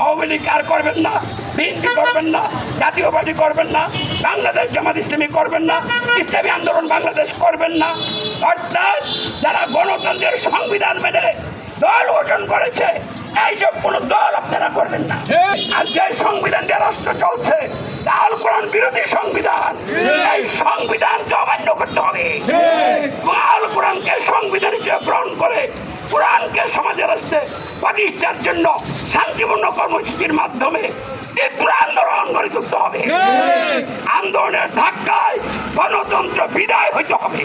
আওয়ামী লীগ আর করবেন না, বিএনপি করবেন না, জাতীয় পার্টি করবেন না, বাংলাদেশ জামাত ইসলামী করবেন না, ইসলামী আন্দোলন বাংলাদেশ করবেন না। অর্থাৎ যারা গণতন্ত্রের সংবিধান মেনে দল গঠন করেছে, এইসব কোন দল আপনারা করবেন না। আর যে সংবিধান দিয়ে রাষ্ট্র চলছে তা কোরআন বিরোধী সংবিধান, এই সংবিধানকে অমান্য করতে হবে। কোরআনকে সংবিধান হিসেবে গ্রহণ করে কোরআনকে সমাজের রাস্তে প্রতিষ্ঠার জন্য শান্তিপূর্ণ কর্মসূচির মাধ্যমে তীব্র আন্দোলন গড়ে তুলতে হবে। আন্দোলনের ধাক্কায় গণতন্ত্র বিদায় হইতে হবে।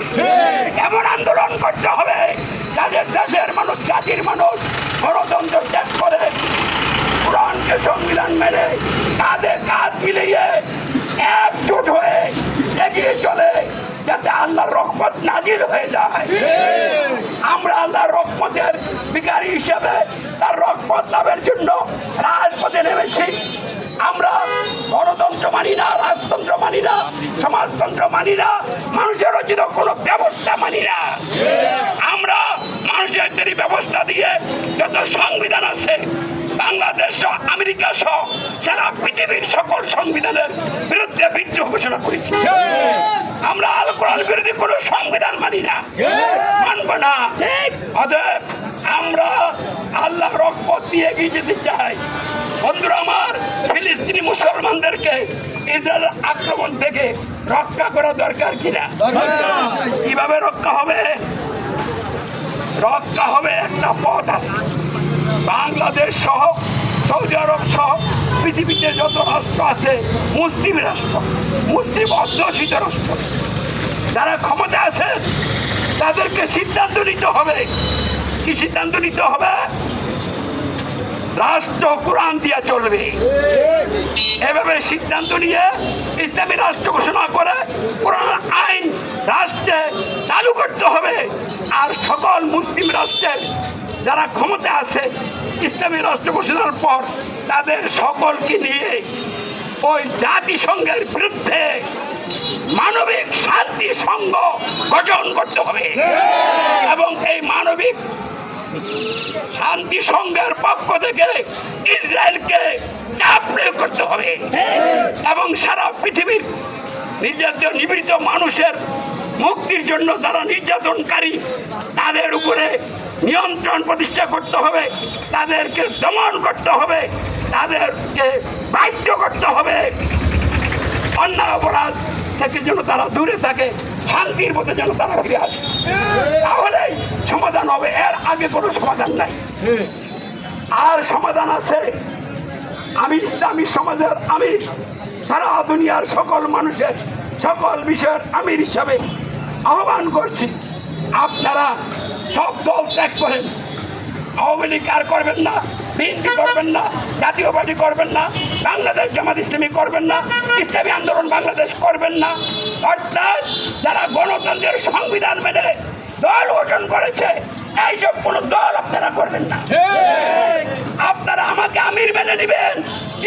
এমন আন্দোলন করতে হবে যাদের দেশের মানুষ জাতির মানুষ গণতন্ত্র ত্যাগ করে কোরআনকে সংবিধান মেনে কাঁধে কাঁধ মিলিয়ে একজোট হয়ে এগিয়ে চলে। যাতে আল্লাহর রহমত নাজির হয়ে যায়। আমরা আল্লাহর রহমতের বিকারী হিসেবে তার রহমত লাভের জন্য রাজপথে নেমেছি। আমরা গণতন্ত্র মানি না রাজতন্ত্র মানি না সমাজতন্ত্র মানি না মানুষের রচিত কোনো ব্যবস্থা মানি না। আমরা মানুষের তৈরি ব্যবস্থা দিয়ে যত সংবিধান আছে বাংলাদেশ সহ আমেরিকা সহ সারা পৃথিবীর সকল সংবিধানের বিরুদ্ধে বিদ্রোহ ঘোষণা করেছি আমরা আল কোরআন বিরোধী কোনো না মানব না। অতএব আমরা আল্লাহ রকমত দিয়ে এগিয়ে যেতে চাই। বন্ধুরা আমার ফিলিস্তিনি মুসলমানদেরকে ইসরায়েল আক্রমণ থেকে রক্ষা করা দরকার কিনা? কীভাবে রক্ষা হবে? রক্ষা হবে একটা পথ আছে। বাংলাদেশ সহ সৌদি আরব সহ পৃথিবীতে যত রাষ্ট্র আছে মুসলিম রাষ্ট্র মুসলিম অধ্যুষিত রাষ্ট্র। যারা ক্ষমতা আছে, তাদেরকে সিদ্ধান্ত নিতে হবে। কি সিদ্ধান্ত নিতে হবে? রাষ্ট্র কোরআন দিয়া চলবে। এভাবে সিদ্ধান্ত নিয়ে ইসলামী রাষ্ট্র ঘোষণা করে কোরআন আইন রাষ্ট্রে চালু করতে হবে। আর সকল মুসলিম রাষ্ট্রের যারা ক্ষমতা আছে, ইসলামী রাষ্ট্র ঘোষণার পর তাদের সকলকে নিয়ে ওই জাতিসংঘের বিরুদ্ধে মানবিক শান্তি সংঘ গঠন করতে হবে। এবং এই মানবিক শান্তি সংঘের পক্ষ থেকে ইসরায়েলকে চাপ প্রয়োগ করতে হবে। এবং সারা পৃথিবীর নির্যাতিত, নিপীড়িত মানুষের মুক্তির জন্য যারা নির্যাতনকারী, তাদের উপরে নিয়ন্ত্রণ প্রতিষ্ঠা করতে হবে, তাদেরকে দমন করতে হবে, তাদেরকে বাধ্য করতে হবে। অন্যায় অপরাধ থেকে যেন তারা দূরে থাকে শান্তির মধ্যে যেন তারা ফিরে আসে। তাহলেই সমাধান হবে, এর আগে কোনো সমাধান নাই। আর সমাধান আছে, আমি ইসলামী সমাজের আমি সারা দুনিয়ার সকল মানুষের, সকল বিষয়ের আমির হিসাবে আহ্বান করছি, আপনারা সব দল ত্যাগ করেন। আওয়ামী লীগ আর করবেন না। বিএনপি করবেন না জাতীয় পার্টি করবেন না বাংলাদেশ জামাত ইসলামী করবেন না ইসলামী আন্দোলন বাংলাদেশ করবেন না। অর্থাৎ যারা গণতন্ত্রের সংবিধান মেনে দল গঠন করেছে এইসব কোনো দল আপনারা করবেন না। আপনারা আমাকে আমির মেনে নেবেন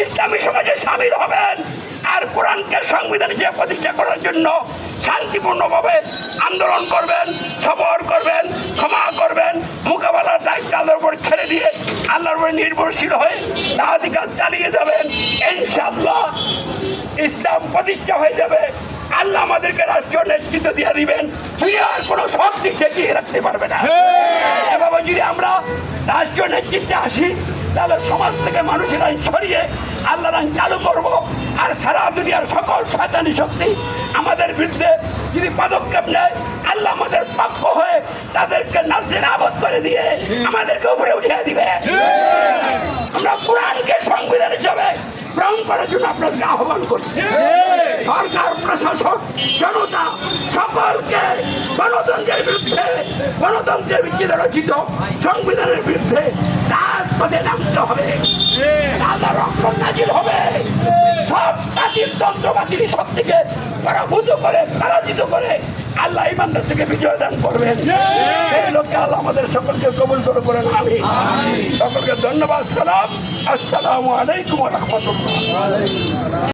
ইসলামী সমাজে সামিল হবেন। আর কোরআনকে সংবিধান হিসেবে প্রতিষ্ঠা করার জন্য শান্তিপূর্ণভাবে আন্দোলন করবেন সবর করবেন ক্ষমা করবেন মোকাবেলার দায়িত্ব আল্লাহর উপর ছেড়ে দিয়ে আল্লাহর উপর নির্ভরশীল হয়ে তাহাদি কাজ চালিয়ে যাবেন। ইনশাআল্লাহ ইসলাম প্রতিষ্ঠা হয়ে যাবে। আল্লাহ আমাদেরকে রাষ্ট্রীয় নেতৃত্ব দিয়ে দিবেন। দুনিয়ার কোনো শক্তি ঠেকিয়ে রাখতে পারবে না। এভাবে যদি আমরা রাষ্ট্রীয় নেতৃত্বে আসি তাহলে সমাজ থেকে মানুষের আইন সরিয়ে আল্লাহর আইন চালু করব। আর সারা দুনিয়ার সকল শয়তানি শক্তি আমাদের বিরুদ্ধে যদি পদক্ষেপ নেয় আল্লাহ আমাদের পক্ষ হয়ে তাদেরকে নাচের আবদ করে দিয়ে আমাদেরকে উপরে উঠিয়ে দিবে। আমরা কোরআনকে সংবিধান হিসাবে গ্রহণ করার জন্য আপনাকে আহ্বান করছি। সরকার প্রশাসক জনতা গণতন্ত্রের বিরুদ্ধে গণতন্ত্রের ভিত্তিতে রচিত সংবিধানের বিরুদ্ধে রাজপথে নামতে হবে আল্লাহ রক্ষণ নাজিল হবে। সব জাতির তন্ত্র বাতিল শক্তিকে পরাভূত করে পরাজিত করে আল্লাহ ইমানদের থেকে বিজয় দান করবেন এই লোককে আল্লাহ আমাদের সকলকে কবুল করে করেন আমি সকলকে ধন্যবাদ সালাম আসসালামু আলাইকুম রহমতুল্লাহ